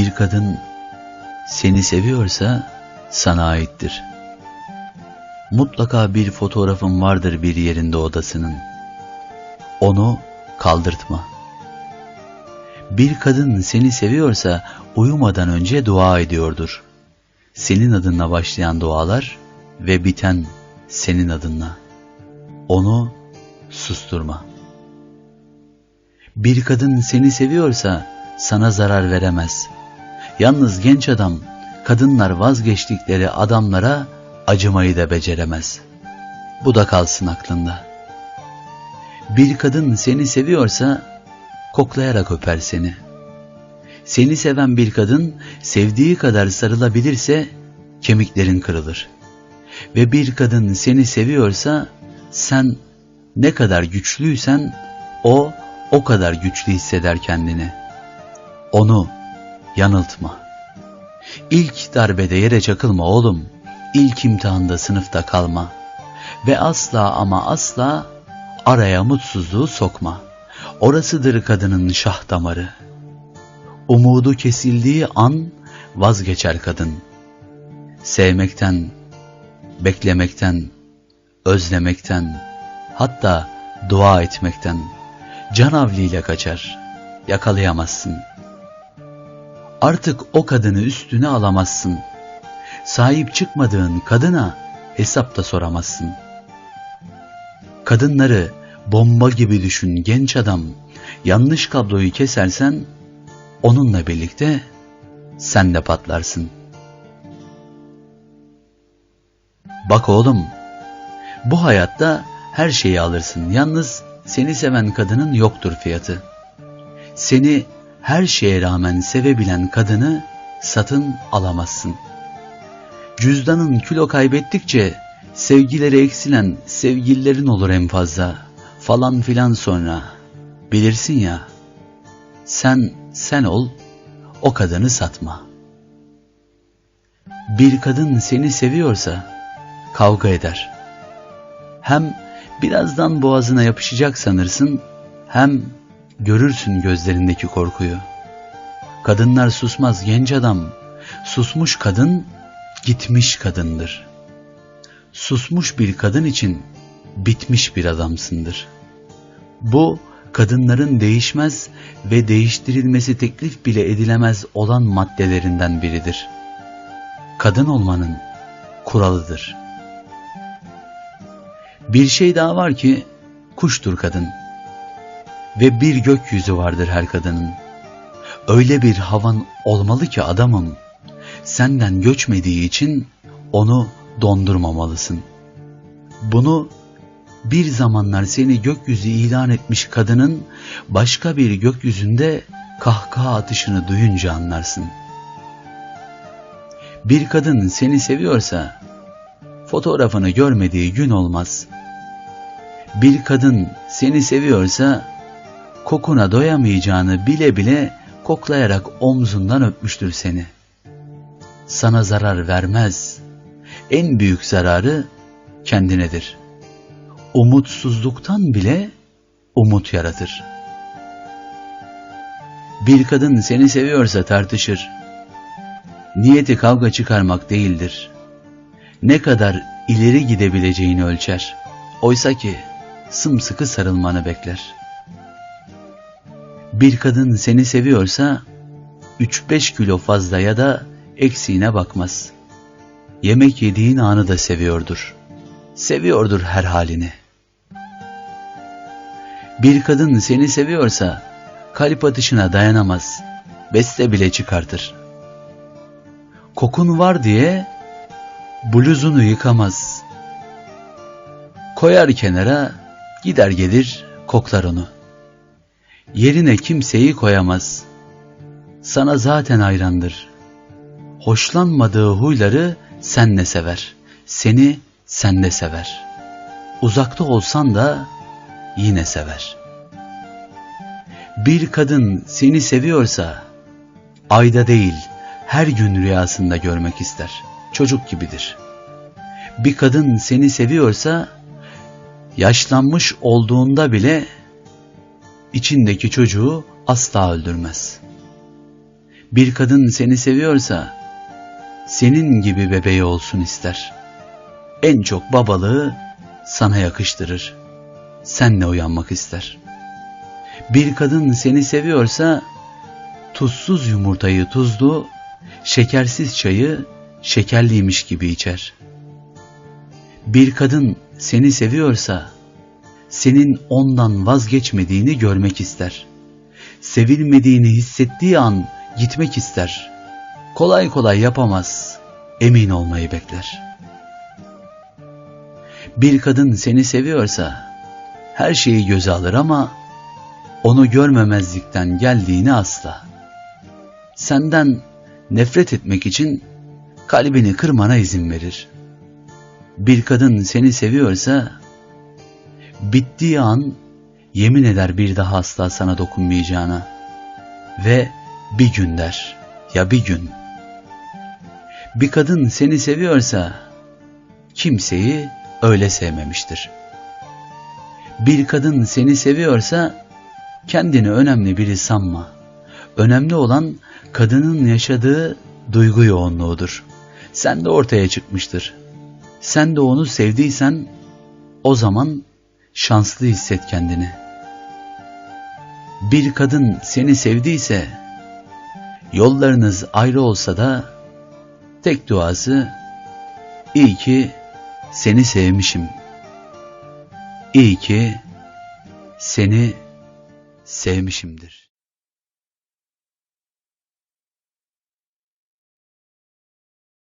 Bir kadın seni seviyorsa sana aittir. Mutlaka bir fotoğrafın vardır bir yerinde odasının. Onu kaldırtma. Bir kadın seni seviyorsa uyumadan önce dua ediyordur. Senin adınla başlayan dualar ve biten senin adınla. Onu susturma. Bir kadın seni seviyorsa sana zarar veremez. Yalnız genç adam, kadınlar vazgeçtikleri adamlara acımayı da beceremez. Bu da kalsın aklında. Bir kadın seni seviyorsa koklayarak öper seni. Seni seven bir kadın sevdiği kadar sarılabilirse kemiklerin kırılır. Ve bir kadın seni seviyorsa sen ne kadar güçlüysen o o kadar güçlü hisseder kendini. Onu yanıltma. İlk darbede yere çakılma oğlum. İlk imtihanda sınıfta kalma. Ve asla ama asla araya mutsuzluğu sokma. Orasıdır kadının şah damarı. Umudu kesildiği an vazgeçer kadın. Sevmekten, beklemekten, özlemekten, hatta dua etmekten canavliyle kaçar, yakalayamazsın. Artık o kadını üstüne alamazsın. Sahip çıkmadığın kadına hesap da soramazsın. Kadınları bomba gibi düşün genç adam. Yanlış kabloyu kesersen onunla birlikte sen de patlarsın. Bak oğlum, bu hayatta her şeyi alırsın. Yalnız seni seven kadının yoktur fiyatı. Seni her şeye rağmen sevebilen kadını satın alamazsın. Cüzdanın kilo kaybettikçe sevgileri eksilen sevgililerin olur en fazla falan filan sonra. Bilirsin ya, sen sen ol, o kadını satma. Bir kadın seni seviyorsa kavga eder. Hem birazdan boğazına yapışacak sanırsın, hem görürsün gözlerindeki korkuyu. Kadınlar susmaz genç adam, susmuş kadın gitmiş kadındır. Susmuş bir kadın için bitmiş bir adamsındır. Bu kadınların değişmez ve değiştirilmesi teklif bile edilemez olan maddelerinden biridir. Kadın olmanın kuralıdır. Bir şey daha var ki kuştur kadın. Ve bir gökyüzü vardır her kadının. Öyle bir havan olmalı ki adamım, senden göçmediği için onu dondurmamalısın. Bunu bir zamanlar seni gökyüzü ilan etmiş kadının başka bir gökyüzünde kahkaha atışını duyunca anlarsın. Bir kadın seni seviyorsa fotoğrafını görmediği gün olmaz. Bir kadın seni seviyorsa kokuna doyamayacağını bile bile koklayarak omzundan öpmüştür seni. Sana zarar vermez. En büyük zararı kendinedir. Umutsuzluktan bile umut yaratır. Bir kadın seni seviyorsa tartışır. Niyeti kavga çıkarmak değildir. Ne kadar ileri gidebileceğini ölçer. Oysa ki sımsıkı sarılmanı bekler.'' Bir kadın seni seviyorsa 3-5 kilo fazla ya da eksiğine bakmaz. Yemek yediğin anı da seviyordur. Seviyordur her halini. Bir kadın seni seviyorsa kalp atışına dayanamaz. Beste bile çıkartır. Kokun var diye bluzunu yıkamaz. Koyar kenara gider gelir koklar onu.'' Yerine kimseyi koyamaz. Sana zaten hayrandır. Hoşlanmadığı huyları senle sever. Seni senle sever. Uzakta olsan da yine sever. Bir kadın seni seviyorsa ayda değil her gün rüyasında görmek ister. Çocuk gibidir. Bir kadın seni seviyorsa yaşlanmış olduğunda bile içindeki çocuğu asla öldürmez. Bir kadın seni seviyorsa senin gibi bebeği olsun ister. En çok babalığı sana yakıştırır. Senle uyanmak ister. Bir kadın seni seviyorsa tuzsuz yumurtayı tuzlu, şekersiz çayı şekerliymiş gibi içer. Bir kadın seni seviyorsa senin ondan vazgeçmediğini görmek ister. Sevilmediğini hissettiği an gitmek ister. Kolay kolay yapamaz, emin olmayı bekler. Bir kadın seni seviyorsa her şeyi göze alır ama onu görmemezlikten geldiğini asla. Senden nefret etmek için kalbini kırmana izin verir. Bir kadın seni seviyorsa bittiği an yemin eder bir daha asla sana dokunmayacağına ve bir gün der ya bir gün. Bir kadın seni seviyorsa kimseyi öyle sevmemiştir. Bir kadın seni seviyorsa kendini önemli biri sanma. Önemli olan kadının yaşadığı duygu yoğunluğudur. Sen de ortaya çıkmıştır. Sen de onu sevdiysen o zaman şanslı hisset kendini. Bir kadın seni sevdiyse yollarınız ayrı olsa da tek duası iyi ki seni sevmişim. İyi ki seni sevmişimdir.